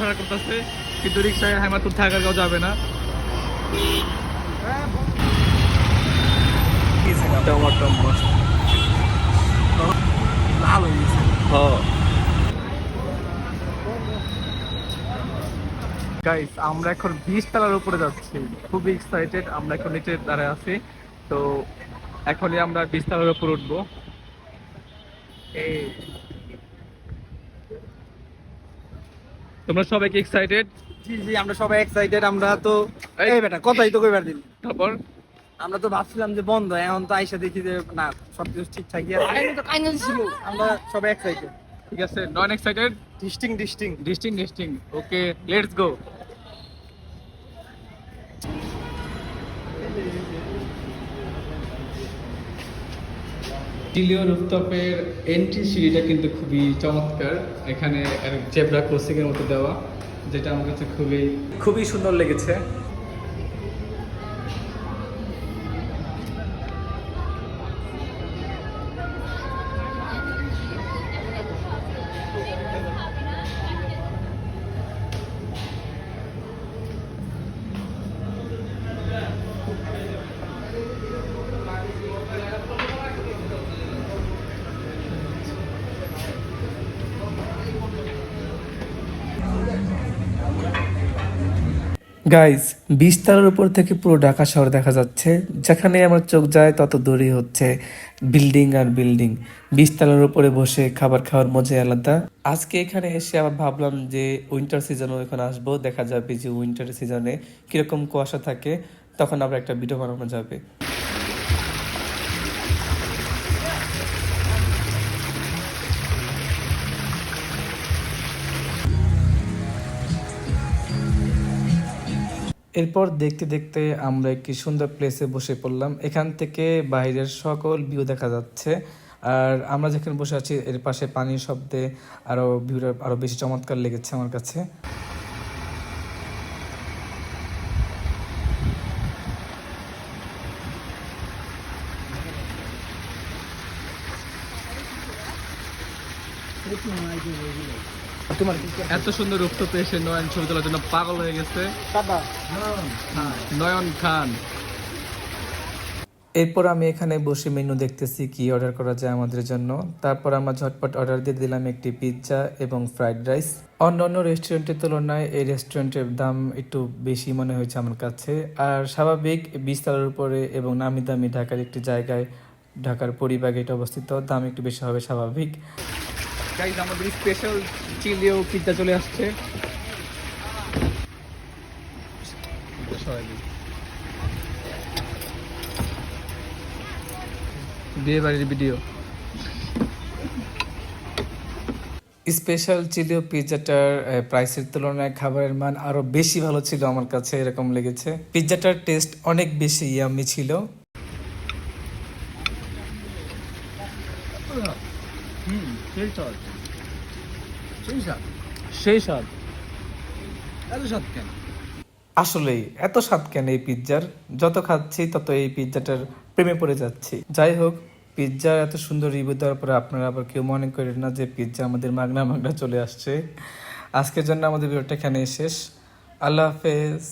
ভাড়া করতেছে, কিন্তু রিক্সায় যাবে না। গাইস আমরা এখন বিশ তলার উপরে যাচ্ছি। খুবই এক্সাইটেড আমরা এখন নিচে দাঁড়ায় আছি। তো এখনই আমরা বিশ তলার উপর উঠবো। এই তোমরা সবাই কি এক্সাইটেড জি জি আমরা সবাই এক্সাইটেড আমরা তো এই- বেটা কথাই তো কইবার দিন। তারপর? আমরা তো ভাবছিলাম যে বন্ধ এখন তো আইসা দেখি যে না সব সবকিছু ঠিকঠাকই আছে। আমি তো কাইনাল ছিল। আমরা সবাই এক্সাইটেড ঠিক আছে নন এক্সাইটেড ডিস্টিং ডিস্টিং ডিস্টিং ডিস্টিং ওকে লেটস গো টিলিও রুফটপের এন্ট্রি সিঁড়িটা কিন্তু খুবই চমৎকার। এখানে জেব্রা ক্রসিং এর মতো দেওয়া, যেটা আমার কাছে খুবই খুবই সুন্দর লেগেছে। গাইজ বিস্তারের উপর থেকে পুরো ঢাকা শহর দেখা যাচ্ছে। যেখানে আমার চোখ যায়, তত দূরই হচ্ছে বিল্ডিং আর বিল্ডিং বিস্তারের উপরে বসে খাবার খাওয়ার মজাই আলাদা। আজকে এখানে এসে আবার ভাবলাম যে উইন্টার সিজনও এখন আসব। দেখা যাবে যে উইন্টার সিজনে কীরকম কুয়াশা থাকে, তখন আবার একটা ভিডিও বানানো যাবে। এরপর দেখতে দেখতে আমরা একটি সুন্দর প্লেসে বসে পড়লাম। এখান থেকে বাইরের সকল ভিউ দেখা যাচ্ছে। আর আমরা যেখানে বসে আছি, এর পাশে পানির শব্দে আরও ভিউটা আরও বেশি চমৎকার লেগেছে আমার কাছে। তোমার এত সুন্দর রুফটপে এসে নয়ন ছবি তোলার জন্য পাগল হয়ে গেছে। নয়ন খান। এরপর আমি এখানে বসে মেনু দেখতেছি কি অর্ডার করা যায় আমাদের জন্য। তারপর আমরা ঝটপট অর্ডার দিয়ে দিলাম একটি পিৎজা এবং ফ্রাইড রাইস অন্য অন্য রেস্টুরেন্টের তুলনায় এই রেস্টুরেন্টের দাম একটু বেশি মনে হয়েছে আমার কাছে। আর স্বাভাবিক বিস্তারের উপরে এবং নামি দামি ঢাকার একটি জায়গায় ঢাকার পরিবাগে এটা অবস্থিত দাম একটু বেশি হবে স্বাভাবিক। গাইজ আমাদের স্পেশাল চিলিও পিৎজা চলে আসছে। বিয়ে বাড়ির ভিডিও স্পেশাল চিলিও পিৎজাটার প্রাইসের তুলনায় খাবারের মান আরও বেশি ভালো ছিল আমার কাছে এরকম লেগেছে। পিৎজাটার টেস্ট অনেক বেশি ইয়ামি ছিল। সেই স্বাদ সেই স্বাদ সেই স্বাদ এত স্বাদ কেন? আসলেই এত স্বাদ কেন এই পিৎজার? যত খাচ্ছি তত এই পিৎজাটার প্রেমে পড়ে যাচ্ছি। যাই হোক পিৎজার এত সুন্দর রিভিউ দেওয়ার পরে আপনারা আবার কেউ মনে করেন না যে পিৎজা আমাদের মাগনা মাগনা চলে আসছে। আজকের জন্য আমাদের ভিডিওটা এখানে শেষ। আল্লাহ হাফেজ।